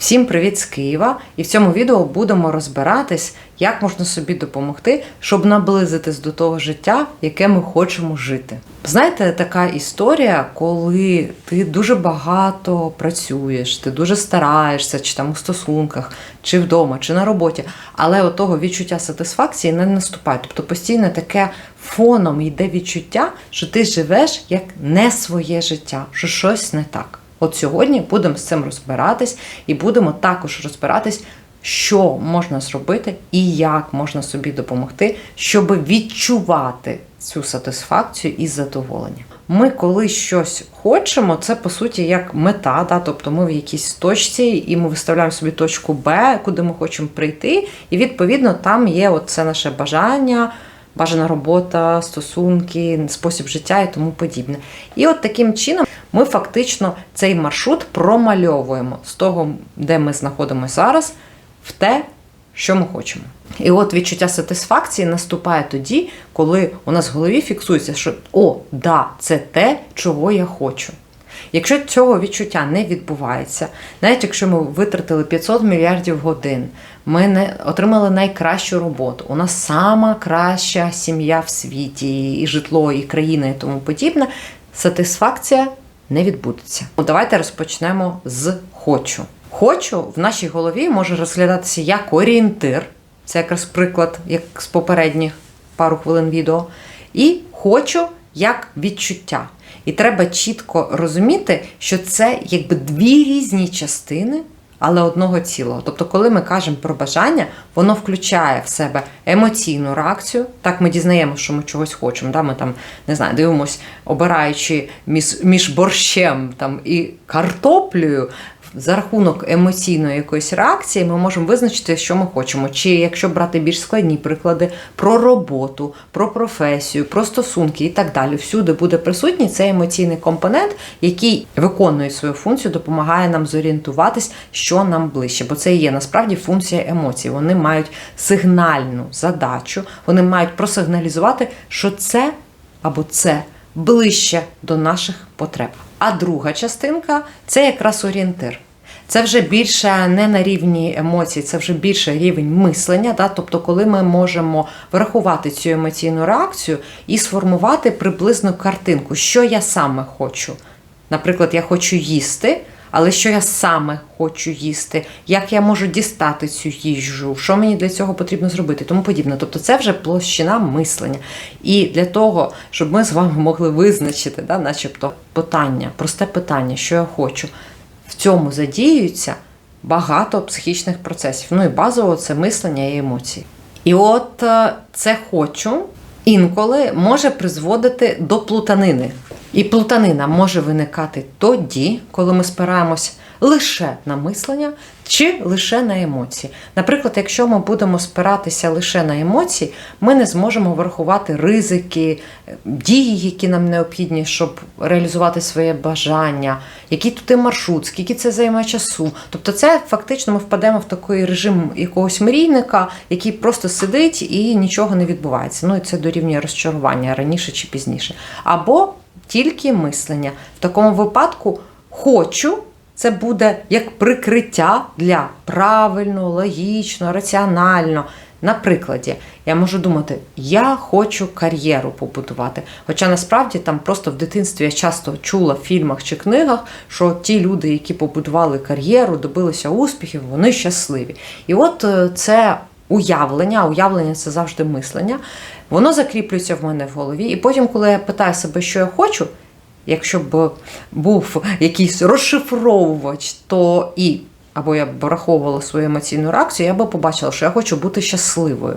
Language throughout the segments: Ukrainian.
Всім привіт з Києва! І в цьому відео будемо розбиратись, як можна собі допомогти, щоб наблизитись до того життя, яке ми хочемо жити. Знаєте, така історія, коли ти дуже багато працюєш, ти дуже стараєшся, чи там у стосунках, чи вдома, чи на роботі, але от того відчуття сатисфакції не наступає. Тобто постійно таке фоном йде відчуття, що ти живеш як не своє життя, що щось не так. От сьогодні будемо з цим розбиратись і будемо також розбиратись, що можна зробити і як можна собі допомогти, щоб відчувати цю сатисфакцію і задоволення. Ми, коли щось хочемо, це по суті як мета, да? тобто ми в якійсь точці, і ми виставляємо собі точку Б, куди ми хочемо прийти, і відповідно там є от це наше бажання. Бажана робота, стосунки, спосіб життя і тому подібне. І от таким чином ми фактично цей маршрут промальовуємо з того, де ми знаходимося зараз, в те, що ми хочемо. І от відчуття сатисфакції наступає тоді, коли у нас в голові фіксується, що о, да, це те, чого я хочу. Якщо цього відчуття не відбувається, навіть якщо ми витратили 500 мільярдів годин, ми не отримали найкращу роботу, у нас сама краща сім'я в світі, і житло, і країна, і тому подібне, сатисфакція не відбудеться. Ну, Давайте розпочнемо з хочу. Хочу в нашій голові може розглядатися як орієнтир, це якраз приклад, як з попередніх пару хвилин відео, і хочу як відчуття. І треба чітко розуміти, що це якби дві різні частини, але одного цілого. Тобто, коли ми кажемо про бажання, воно включає в себе емоційну реакцію. Так ми дізнаємося, що ми чогось хочемо. Да? Ми там не знаю, дивимося, обираючи між борщем там, і картоплею. За рахунок емоційної якоїсь реакції ми можемо визначити, що ми хочемо. Чи якщо брати більш складні приклади про роботу, про професію, про стосунки і так далі, всюди буде присутній цей емоційний компонент, який виконує свою функцію, допомагає нам зорієнтуватись, що нам ближче. Бо це і є насправді функція емоцій. Вони мають сигнальну задачу, вони мають просигналізувати, що це або це ближче до наших потреб. А друга частинка це якраз орієнтир. Це вже більше не на рівні емоцій, це вже більше рівень мислення. Да? Тобто, коли ми можемо врахувати цю емоційну реакцію і сформувати приблизну картинку, що я саме хочу. Наприклад, я хочу їсти, але що я саме хочу їсти, як я можу дістати цю їжу, що мені для цього потрібно зробити, тому подібне. Тобто це вже площина мислення. І для того, щоб ми з вами могли визначити, да, начебто, питання, просте питання, що я хочу, в цьому задіюється багато психічних процесів. Ну і базово це мислення і емоції. І от е, це хочу інколи може призводити до плутанини. І плутанина може виникати тоді, коли ми спираємось лише на мислення чи лише на емоції. Наприклад, якщо ми будемо спиратися лише на емоції, ми не зможемо врахувати ризики, дії, які нам необхідні, щоб реалізувати своє бажання, який тут і маршрут, скільки це займе часу. Тобто, це фактично ми впадемо в такий режим якогось мрійника, який просто сидить і нічого не відбувається. Ну і це дорівнює розчарування раніше чи пізніше. Або тільки мислення. В такому випадку хочу. Це буде як прикриття для правильно, логічно, раціонально. На прикладі, я можу думати, я хочу кар'єру побудувати. Хоча насправді там просто в дитинстві я часто чула в фільмах чи книгах, що ті люди, які побудували кар'єру, добилися успіхів, вони щасливі. І от е, це уявлення, уявлення це завжди мислення, воно закріплюється в мене в голові. І потім, коли я питаю себе, що я хочу. Якщо б був якийсь розшифровувач, то і або я б враховувала свою емоційну реакцію, я б побачила, що я хочу бути щасливою.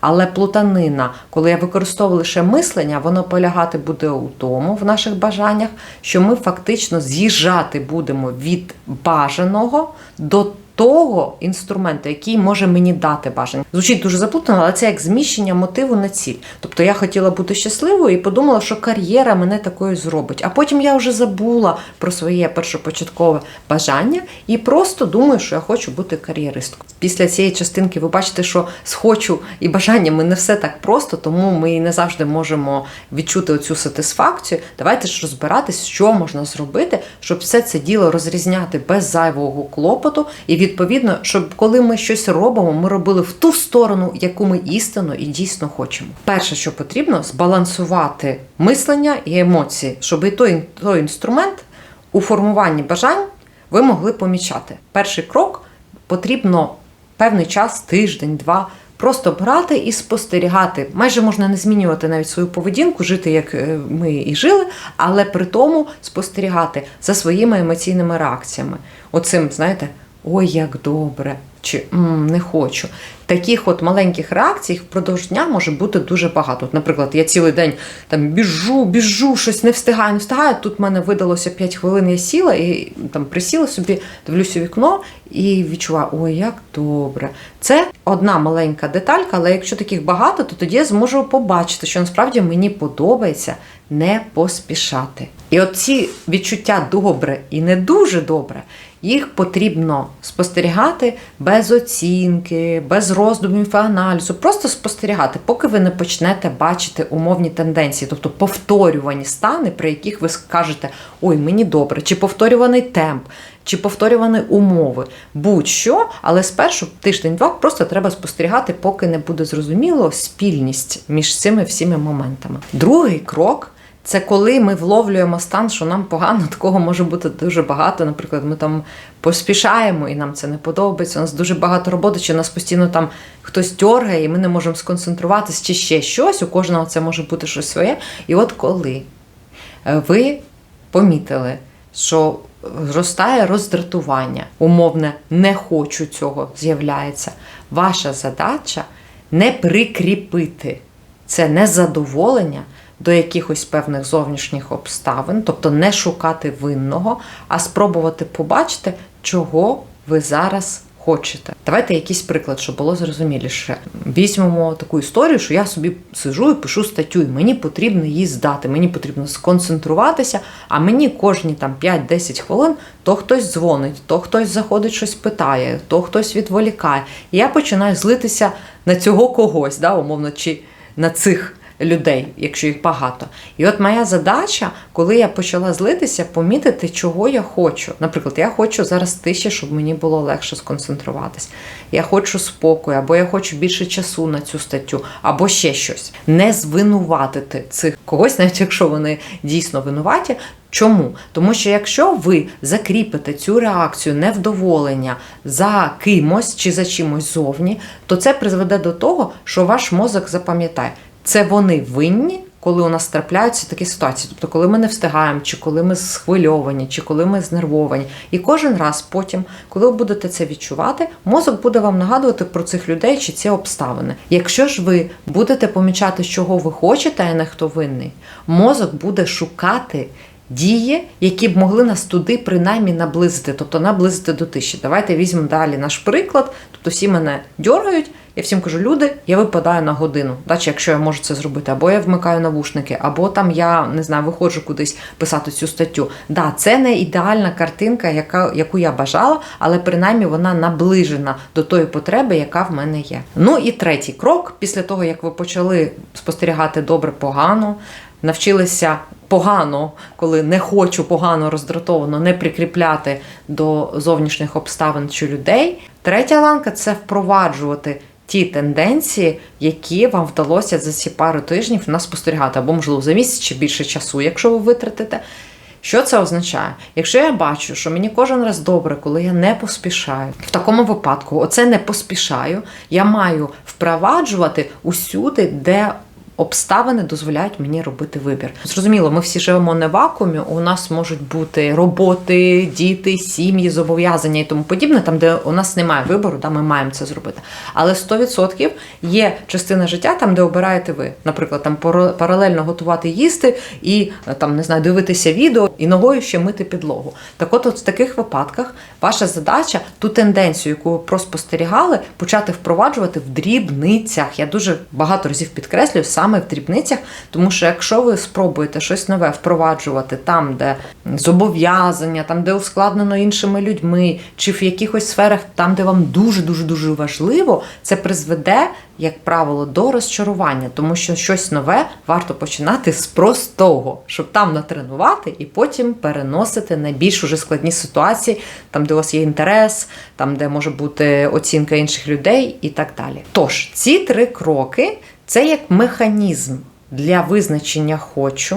Але плутанина, коли я використовую лише мислення, воно полягати буде у тому в наших бажаннях, що ми фактично з'їжджати будемо від бажаного до того інструменту, який може мені дати бажання. Звучить дуже заплутано, але це як зміщення мотиву на ціль. Тобто я хотіла бути щасливою і подумала, що кар'єра мене такою зробить. А потім я вже забула про своє першопочаткове бажання і просто думаю, що я хочу бути кар'єристкою. Після цієї частинки ви бачите, що з хочу і бажаннями не все так просто, тому ми не завжди можемо відчути оцю сатисфакцію. Давайте ж розбиратись, що можна зробити, щоб все це діло розрізняти без зайвого клопоту, і відповідно, щоб коли ми щось робимо, ми робили в ту сторону, яку ми істинно і дійсно хочемо. Перше, що потрібно, збалансувати мислення і емоції, щоб і той, той інструмент у формуванні бажань ви могли помічати. Перший крок потрібно певний час, тиждень, два. Просто брати і спостерігати. Майже можна не змінювати навіть свою поведінку, жити як е, ми і жили, але при тому спостерігати за своїми емоційними реакціями. Оцим, знаєте, ой, як добре, чи «М, не хочу. Таких от маленьких реакцій впродовж дня може бути дуже багато. От, наприклад, я цілий день там біжу, біжу, щось не встигаю, не встигаю. Тут в мене видалося 5 хвилин, я сіла і там присіла собі, дивлюся вікно і відчуваю, ой, як добре. Це одна маленька деталька, але якщо таких багато, то тоді я зможу побачити, що насправді мені подобається не поспішати. І от ці відчуття добре і не дуже добре, їх потрібно спостерігати без оцінки, без роздумів і аналізу, просто спостерігати, поки ви не почнете бачити умовні тенденції, тобто повторювані стани, при яких ви скажете ой, мені добре, чи повторюваний темп, чи повторювані умови, будь-що, але спершу тиждень-два просто треба спостерігати, поки не буде зрозуміло спільність між цими всіми моментами. Другий крок. Це коли ми вловлюємо стан, що нам погано, такого може бути дуже багато. Наприклад, ми там поспішаємо і нам це не подобається. У нас дуже багато роботи, чи нас постійно там хтось дьоргає, і ми не можемо сконцентруватись, чи ще щось. У кожного це може бути щось своє. І от коли е, ви помітили, що зростає роздратування, умовне не хочу цього з'являється. Ваша задача не прикріпити це незадоволення до якихось певних зовнішніх обставин, тобто не шукати винного, а спробувати побачити, чого ви зараз хочете. Давайте якийсь приклад, щоб було зрозуміліше. Візьмемо таку історію, що я собі сижу і пишу статтю, і мені потрібно її здати, мені потрібно сконцентруватися, а мені кожні там 5-10 хвилин то хтось дзвонить, то хтось заходить, щось питає, то хтось відволікає. І я починаю злитися на цього когось, да, умовно, чи на цих людей, якщо їх багато. І от моя задача, коли я почала злитися, помітити, чого я хочу. Наприклад, я хочу зараз тиші, щоб мені було легше сконцентруватись. Я хочу спокою, або я хочу більше часу на цю статтю, або ще щось. Не звинуватити цих когось, навіть якщо вони дійсно винуваті. Чому? Тому що якщо ви закріпите цю реакцію невдоволення за кимось чи за чимось зовні, то це призведе до того, що ваш мозок запам'ятає, це вони винні, коли у нас трапляються такі ситуації. Тобто, коли ми не встигаємо, чи коли ми схвильовані, чи коли ми знервовані. І кожен раз потім, коли ви будете це відчувати, мозок буде вам нагадувати про цих людей чи ці обставини. Якщо ж ви будете помічати, чого ви хочете, а не хто винний, мозок буде шукати. Дії, які б могли нас туди принаймні наблизити, тобто наблизити до тиші. Давайте візьмемо далі наш приклад. Тобто всі мене дергають, я всім кажу, люди, я випадаю на годину, дачі, якщо я можу це зробити, або я вмикаю навушники, або там я не знаю, виходжу кудись писати цю статтю. Да, це не ідеальна картинка, яка, яку я бажала, але принаймні вона наближена до тої потреби, яка в мене є. Ну і третій крок, після того як ви почали спостерігати добре погано, навчилися. Погано, коли не хочу погано роздратовано не прикріпляти до зовнішніх обставин чи людей. Третя ланка це впроваджувати ті тенденції, які вам вдалося за ці пару тижнів нас спостерігати, або, можливо, за місяць чи більше часу, якщо ви витратите. Що це означає? Якщо я бачу, що мені кожен раз добре, коли я не поспішаю, в такому випадку, оце не поспішаю, я маю впроваджувати усюди, де обставини дозволяють мені робити вибір. Зрозуміло, ми всі живемо не в вакуумі. У нас можуть бути роботи, діти, сім'ї, зобов'язання і тому подібне, там, де у нас немає вибору, да, ми маємо це зробити. Але 100% є частина життя, там, де обираєте ви. Наприклад, там паралельно готувати їсти і там не знаю, дивитися відео і ногою ще мити підлогу. Так от, от в таких випадках ваша задача ту тенденцію, яку ви проспостерігали, почати впроваджувати в дрібницях. Я дуже багато разів підкреслюю саме в дрібницях, тому що якщо ви спробуєте щось нове впроваджувати там, де зобов'язання, там, де ускладнено іншими людьми, чи в якихось сферах, там, де вам дуже дуже дуже важливо, це призведе, як правило, до розчарування, тому що щось нове варто починати з простого, щоб там натренувати і потім переносити на більш уже складні ситуації, там, де у вас є інтерес, там, де може бути оцінка інших людей і так далі. Тож, ці три кроки це як механізм. Для визначення хочу,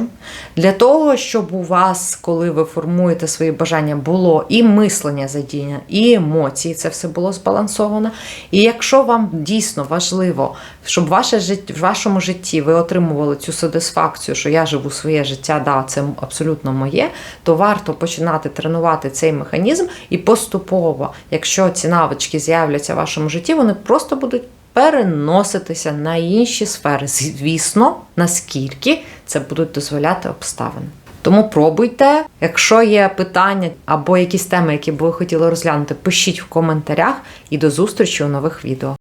для того, щоб у вас, коли ви формуєте свої бажання, було і мислення задіяння, і емоції, це все було збалансовано. І якщо вам дійсно важливо, щоб ваше життя, в вашому житті ви отримували цю сатисфакцію, що я живу своє життя, да, це абсолютно моє, то варто починати тренувати цей механізм і поступово, якщо ці навички з'являться в вашому житті, вони просто будуть переноситися на інші сфери. Звісно, наскільки це будуть дозволяти обставини. Тому пробуйте. Якщо є питання або якісь теми, які б ви хотіли розглянути, пишіть в коментарях і до зустрічі у нових відео.